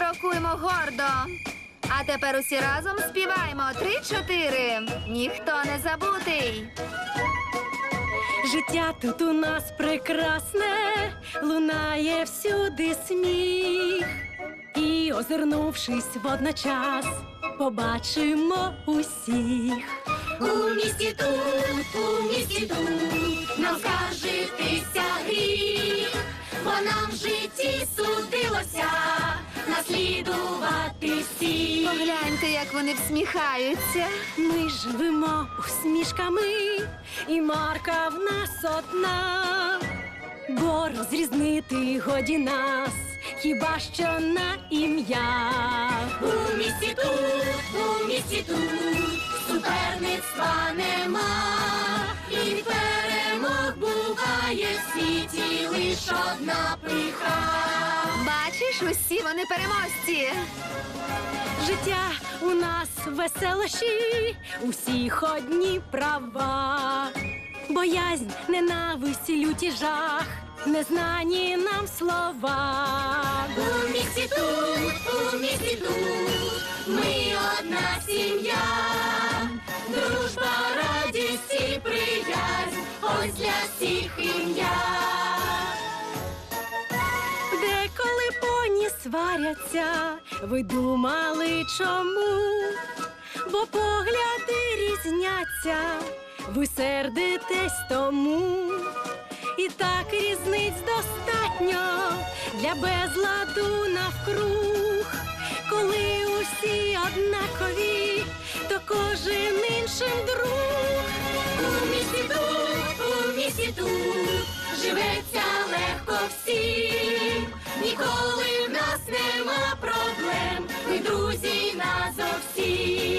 Крокуємо гордо. А тепер усі разом співаємо три-чотири. Ніхто не забутий. Життя тут у нас прекрасне, лунає всюди сміх. І, озирнувшись водночас, побачимо усіх. У місті тут, у місті тут, нам скажитися гріх, бо нам в житті судилося наслідувати всіх. Погляньте, як вони всміхаються. Ми живемо усмішками, і марка в нас одна, бо розрізнити годі нас, хіба що на ім'я. У місті тут, у місті тут, суперництва нема, і перемог буває в світі лиш одна пиха. Бачиш, усі вони переможці. Життя у нас веселощі, усіх одні права, боязнь, ненависть, люті жах, незнані нам слова. У місті тут, у місті тут, сваряться, ви думали чому? Бо погляди різняться, ви сердитесь тому. І так різниць достатньо для безладу навкруг. Коли усі однакові, то кожен іншим друг. See.